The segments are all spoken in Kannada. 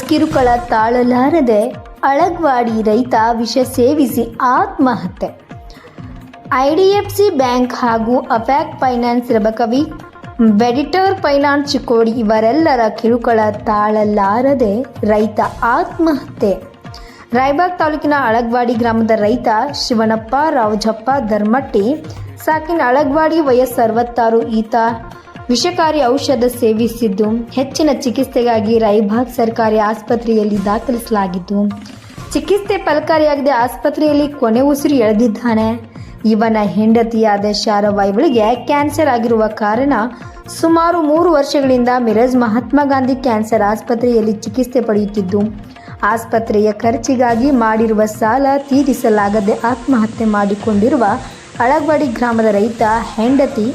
ಕಿರುಕುಳ ತಾಳಲಾರದೆ ಅಳಗ್ವಾಡಿ ರೈತ ವಿಷ ಸೇವಿಸಿ ಆತ್ಮಹತ್ಯೆ. ಐಡಿಎಫ್ಸಿ ಬ್ಯಾಂಕ್ ಹಾಗೂ ಅಫ್ಯಾಕ್ ಫೈನಾನ್ಸ್ ರಬಕವಿ ವೆಡಿಟರ್ ಫೈನಾನ್ಸ್ ಚಿಕ್ಕೋಡಿ ಇವರೆಲ್ಲರ ಕಿರುಕುಳ ತಾಳಲಾರದೆ ರೈತ ಆತ್ಮಹತ್ಯೆ. ರಾಯಬಾಗ್ ತಾಲೂಕಿನ ಅಳಗ್ವಾಡಿ ಗ್ರಾಮದ ರೈತ ಶಿವನಪ್ಪ ರಾವಜಪ್ಪ ಧರ್ಮಟ್ಟಿ, ಸಾಕಿನ ಅಳಗ್ವಾಡಿ ವಯಸ್ಸು ಅರವತ್ತಾರು, ಈತ ವಿಷಕಾರಿ ಔಷಧ ಸೇವಿಸಿದ್ದು ಹೆಚ್ಚಿನ ಚಿಕಿತ್ಸೆಗಾಗಿ ರೈಬಾಗ್ ಸರ್ಕಾರಿ ಆಸ್ಪತ್ರೆಯಲ್ಲಿ ದಾಖಲಿಸಲಾಗಿದ್ದು, ಚಿಕಿತ್ಸೆ ಫಲಕಾರಿಯಾಗದೆ ಆಸ್ಪತ್ರೆಯಲ್ಲಿ ಕೊನೆ ಉಸಿರು ಎಳೆದಿದ್ದಾನೆ. ಇವನ ಹೆಂಡತಿಯಾದ ಶಾರವಾಯಿಗಳಿಗೆ ಕ್ಯಾನ್ಸರ್ ಆಗಿರುವ ಕಾರಣ ಸುಮಾರು ಮೂರು ವರ್ಷಗಳಿಂದ ಮಿರಜ್ ಮಹಾತ್ಮ ಗಾಂಧಿ ಕ್ಯಾನ್ಸರ್ ಆಸ್ಪತ್ರೆಯಲ್ಲಿ ಚಿಕಿತ್ಸೆ ಪಡೆಯುತ್ತಿದ್ದು, ಆಸ್ಪತ್ರೆಯ ಖರ್ಚಿಗಾಗಿ ಮಾಡಿರುವ ಸಾಲ ತೀರಿಸಲಾಗದೆ ಆತ್ಮಹತ್ಯೆ ಮಾಡಿಕೊಂಡಿರುವ ಅಳಗ್ವಾಡಿ ಗ್ರಾಮದ ರೈತ ಹೆಂಡತಿ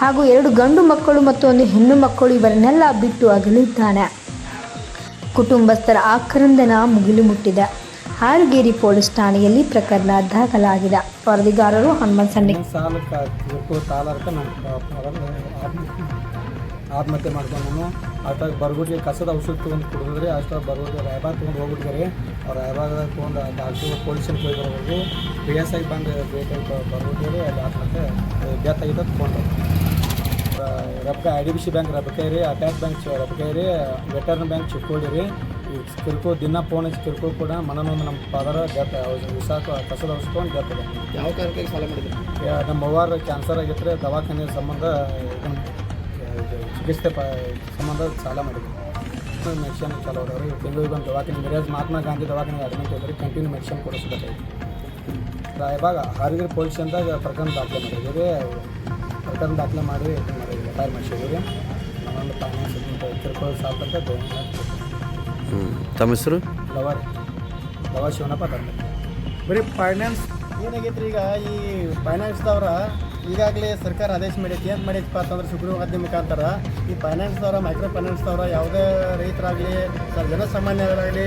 ಹಾಗೂ ಎರಡು ಗಂಡು ಮಕ್ಕಳು ಮತ್ತು ಒಂದು ಹೆಣ್ಣು ಮಕ್ಕಳು ಇವರನ್ನೆಲ್ಲ ಬಿಟ್ಟು ಅಗಲಿದ್ದಾನೆ. ಕುಟುಂಬಸ್ಥರ ಆಕ್ರಂದನ ಮುಗಿಲು ಮುಟ್ಟಿದೆ. ಹಾರುಗೇರಿ ಪೊಲೀಸ್ ಠಾಣೆಯಲ್ಲಿ ಪ್ರಕರಣ ದಾಖಲಾಗಿದೆ. ವರದಿಗಾರರು ಹನುಮಂತ ಸಣ್ಣ ಆತ್ಮಹತ್ಯೆ ಮಾಡ್ಕೊಂಡು ಅಷ್ಟಾಗ ಬರ್ಗುಡ್ಲಿ ಕಸದ ಔಷಧ ತೊಗೊಂಡು ಕುಡಿದ್ರೆ ಅಷ್ಟಾಗ ಬರ್ಗುಡ್ಲಿ ರಾಯಬಾಗ ತೊಗೊಂಡು ಹೋಗ್ಬಿಟ್ಟಿದ್ದಾರೆ. ಅವ್ರು ರಾಯಬಾಗ್ದಾಗ ತೊಗೊಂಡು ಡಾಕ್ಟ್ರು ಪೊಲೀಸನ್ ಹೋಗಿ ಬರ್ಬೋದು ಪಿ ಎಸ್ ಐ ಬಂದು ಭೇಟಿ ಬರ್ಬಿಟ್ಟಿರಿ ಅಲ್ಲಿ ಆತ್ಮಹತ್ಯೆ ಡೆತ್ ಆಗಿದ್ದ ತೊಗೊಂಡು ರೊಕ್ಕ I D B C bank ರೊಕ್ಕ ರೀ ಅಟ್ಯಾಕ್ ಬ್ಯಾಂಕ್ ರೊಕ್ಕ ರೀ ವೆಟರ್ನ್ ಬ್ಯಾಂಕ್ ಚಿಕ್ಕೋಡಿ ರೀ ಕಿರ್ಕೋ ದಿನ ಫೋನ್ ಹಚ್ಚಿ ಕಿರ್ಕೋ ಕೂಡ ಮನನೊಂದು ನಮ್ಮ ಫಾದರ ಡೆತ್ ವಿಸಾಕ ಕಸದ ಹೊಸ್ಕೊಂಡು ಡೆತ್ ಯಾವ ಕಾರಣಕ್ಕೆ ಸಾಲ ಮಾಡಿದ್ರು? ನಮ್ಮ ಅವ್ವಾರ ಕ್ಯಾನ್ಸರ್ ಆಗಿದ್ರೆ ದವಾಖಾನೆ ಸಂಬಂಧ ಚಿಕಿತ್ಸೆ ಪ ಸಂಬಂಧ ಸಾಲ ಮಾಡಿದ್ರು ಮೆಡಿಷನ್ ಸಾಲ ಅದಾವ್ರಿ. ಬೆಂಗಳೂರು ಒಂದು ದವಾಖಾನೆ ಮಿರಾಜ್ ಮಹಾತ್ಮ ಗಾಂಧಿ ದವಾಖಾನೆ ಅಡ್ಮಿಟ್ ಇದ್ರಿ ಕಂಟಿನ್ಯೂ ಮೆಡಿಷನ್ ಕೊಡಿಸ್ಬೇಕು ಇವಾಗ ಹಾರಿಗಿರಿ ಪೊಲೀಸ್ ಅಂದಾಗ ಪ್ರಕರಣ ದಾಖಲೆ ಮಾಡಿದ್ದೀವಿ ಪ್ರಕರಣ ದಾಖಲೆ ಮಾಡಿ ಆರ್ ಮಾಡಿಸಿದ್ದೀವಿ ಅಂತ ಫೈನಾನ್ಸ್ ಕಿರ್ಕೊಳ್ಳೋ ಸಾಕಂತ ಹ್ಞೂ ತಮ್ಮ ಹೆಸರು? ಲವರ್. ಲವರ್ ಶಿವನಪ್ಪ ತಂದೆ. ಬರೀ ಫೈನಾನ್ಸ್ ಏನಾಗೈತ್ರಿ ಈಗ? ಈ ಫೈನಾನ್ಸ್ದವ್ರ ಈಗಾಗಲೇ ಸರ್ಕಾರ ಆದೇಶ ಮಾಡೈತಿ ಏನು ಮಾಡೈತಿಪ್ಪ ಅಂತಂದ್ರೆ ಸುಗ್ರೀವಾಜ್ಞೆ ಮುಖಾಂತರ ಈ ಫೈನಾನ್ಸ್ದವ್ರ ಮೈಕ್ರೋ ಫೈನಾನ್ಸ್ದವ್ರ ಯಾವುದೇ ರೈತರಾಗಲಿ ಜನಸಾಮಾನ್ಯರಾಗಲಿ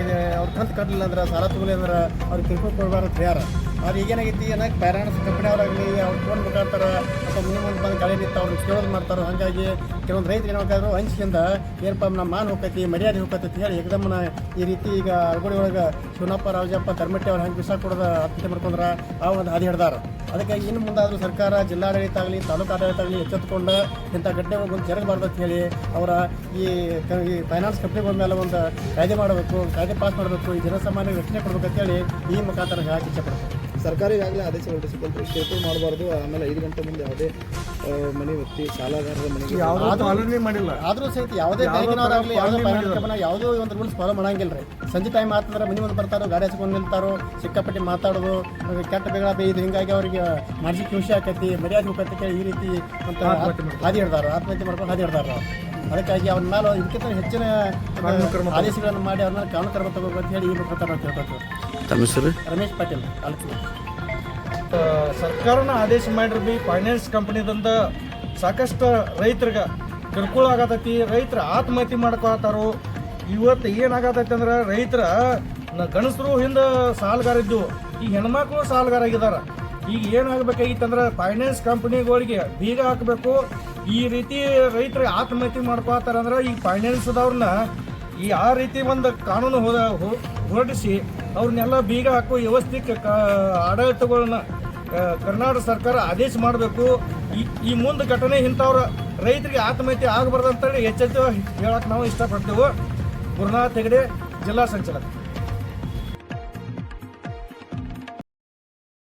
ಈಗ ಅವ್ರು ಕಂತು ಕಟ್ಟಲಿಲ್ಲ ಅಂದ್ರೆ ಸಾಲ ತಗೊಳ್ಳಿ ಅಂದ್ರೆ ಅವ್ರಿಗೆ ತಿಳ್ಕೊಂಡು ಕೊಡಬಾರ್ದು ತಯಾರ ಅವ್ರು ಈಗೇನಾಗೈತಿ ಏನಕ್ಕೆ ಫೈನಾನ್ಸ್ ಕಂಪ್ನಿಯವರಾಗಲಿ ಅವ್ರು ಫೋನ್ ಮುಖಾಂತರ ಅಥವಾ ಮುಂದೆ ಮುಂದೆ ಬಂದು ಗಾಳಿ ನಿಂತು ಅವ್ರನ್ನ ಕೇಳೋದು ಮಾಡ್ತಾರೆ, ಹಾಗಾಗಿ ಕೆಲವೊಂದು ರೈತರು ಏನಾದ್ರು ಹಂಚಿಕೆಯಿಂದ ಏನಪ್ಪ ನಮ್ಮ ಮಾನ ಹೋಗ್ತೈತಿ ಮರ್ಯಾದೆ ಹೋಗ್ತೈತಿ ಹೇಳಿ ಏಕದಮ್ಮನ ಈ ರೀತಿ ಈಗ ಅಳಗೋಡಿ ಒಳಗೆ ಶಿವನಪ್ಪ ರಾಜಪ್ಪ ಕರ್ಮಟ್ಟಿ ಅವ್ರು ಹಂಗೆ ವಿಷ ಕೊಡೋದು ಆತ್ಮಹತ್ಯೆ ಮಾಡ್ಕೊಂಡ್ರೆ ಆ ಒಂದು ಹಾದಿ ಹಿಡ್ದಾರ. ಅದಕ್ಕೆ ಇನ್ನು ಮುಂದಾದರೂ ಸರ್ಕಾರ ಜಿಲ್ಲಾಡಳಿತ ಆಗಲಿ, ತಾಲೂಕು ಆಡಳಿತ ಆಗಲಿ ಎಚ್ಚೆತ್ತುಕೊಂಡು ಇಂಥ ಗಡ್ಡೆ ಒಂದು ಜರಗಬಾರ್ದು ಅಂತ ಹೇಳಿ ಅವರ ಈ ಫೈನಾನ್ಸ್ ಕಂಪ್ನಿಗಳ ಮೇಲೆ ಒಂದು ಕಾಯ್ದೆ ಮಾಡಬೇಕು, ಕಾಯ್ದೆ ಪಾಸ್ ಮಾಡಬೇಕು, ಈ ಜನಸಾಮಾನ್ಯ ರಕ್ಷಣೆ ಕೊಡಬೇಕು ಅಂತೇಳಿ ಈ ಮುಖಾಂತರ ಹೇಳಕ್ಕೆ ಇಚ್ಛೆಪಡ್ತೀನಿ ಸರ್ಕಾರ ಈಗಾಗಲೇ ಆದೇಶ ಹೊರಡಿಸಿಕೊಂಡು ಸ್ಟೇಟ್ಮೆಂಟ್ ಮಾಡಬಾರ್ದು. ಆಮೇಲೆ ಐದು ಗಂಟೆ ಮುಂದೆ ಯಾವುದೇ ಮನೆ ವ್ಯಕ್ತಿ ಸಾಲಗಾರರ ಮನೆಗೆ ಯಾವುದೂ ಮಾಡಿಲ್ಲ. ಆದ್ರೂ ಸಹಿತ ಯಾವುದೇ ಯಾವ್ದೋ ಬ್ಯಾಂಕಿನವರಾಗಲಿ ಯಾವುದೇ ಒಂದು ರೂಲ್ಸ್ ಫಾಲೋ ಮಾಡಂಗಿಲ್ಲ ರೀ. ಸಂಜೆ ಟೈಮ್ ಆತಂದ್ರೆ ಮನೆ ಮುಂದೆ ಬರ್ತಾರೋ ಗಾಡಿ ಹಚ್ಕೊಂಡು ನಿಲ್ತಾರೋ ಸಿಕ್ಕಾಪಟ್ಟಿ ಮಾತಾಡೋದು ಕೆಟ್ಟ ಬೇಗ ಇದು ಹಿಂಗಾಗಿ ಅವ್ರಿಗೆ ಮಾನಸಿಕ ಖುಷಿ ಆಕೈತಿ ಮರ್ಯಾದೆ ಹೋಗತ್ತೆ ಈ ರೀತಿ ಅಂತ. ಹಾದಿ ಹಿಡ್ದಾರ ಆತ್ಮಹತ್ಯೆ ಮಾಡ್ಕೊಂಡು ಹಾದಿ ಹಿಡ್ದಾರ ಅದಕ್ಕಾಗಿ ಅವ್ರ ಮೇಲೆ ಇದಕ್ಕಿಂತ ಹೆಚ್ಚಿನ ಆದೇಶಗಳನ್ನು ಮಾಡಿ ಅವ್ರನ್ನ ಕಾನೂನು ಕ್ರಮ ತಗೋಬೇಕು ಅಂತ ಹೇಳಿ ಈ ಮುಖಾಂತರ ನಾವು ತಮ್ಮ ಹೆಸರು? ರಮೇಶ್ ಪಾಟೀಲ್ ಸರ್ಕಾರನ ಆದೇಶ ಮಾಡ್ರಿ ಬಿ ಫೈನಾನ್ಸ್ ಕಂಪನಿದಿಂದ ಸಾಕಷ್ಟು ರೈತರಿಗೆ ಕಿರುಕುಳ ಆಗತೈತಿ ರೈತರ ಆತ್ಮಹತ್ಯೆ ಮಾಡ್ಕೊಳತಾರು ಇವತ್ತು ಏನಾಗತೈತಿ ಅಂದ್ರೆ ರೈತರ ಗಣಸರು ಹಿಂದೆ ಸಾಲಗಾರ ಇದ್ದು ಈ ಹೆಣ್ಮಕ್ಳು ಸಾಲಗಾರ ಆಗಿದಾರ. ಈಗ ಏನಾಗಬೇಕಾಗಿತ್ತಂದ್ರೆ ಫೈನಾನ್ಸ್ ಕಂಪನಿಗಳಿಗೆ ಬೀಗ ಹಾಕಬೇಕು ಈ ರೀತಿ ರೈತರಿಗೆ ಆತ್ಮಹತ್ಯೆ ಮಾಡ್ಕೊಳತಾರ ಅಂದ್ರೆ ಈ ಫೈನಾನ್ಸ್ದವ್ರನ್ನ ಈ ಆ ರೀತಿ ಒಂದು ಕಾನೂನು ಹೊರಡಿಸಿ ಅವ್ರನ್ನೆಲ್ಲ ಬೀಗ ಹಾಕುವ ವ್ಯವಸ್ಥೆ ಆಡಳಿತಗಳನ್ನ ಕರ್ನಾಟಕ ಸರ್ಕಾರ ಆದೇಶ ಮಾಡಬೇಕು. ಈ ಈ ಮುಂದೆ ಘಟನೆ ಇಂಥವ್ರ ರೈತರಿಗೆ ಆತ್ಮಹತ್ಯೆ ಆಗಬಾರ್ದು ಅಂತೇಳಿ ಎಚ್ಚೆತ್ತು ಹೇಳಕ್ಕೆ ನಾವು ಇಷ್ಟಪಡ್ತೇವೆ. ಗುರುನಾಥ್ ಹೆಗಡೆ, ಜಿಲ್ಲಾ ಸಂಚಾಲಕ.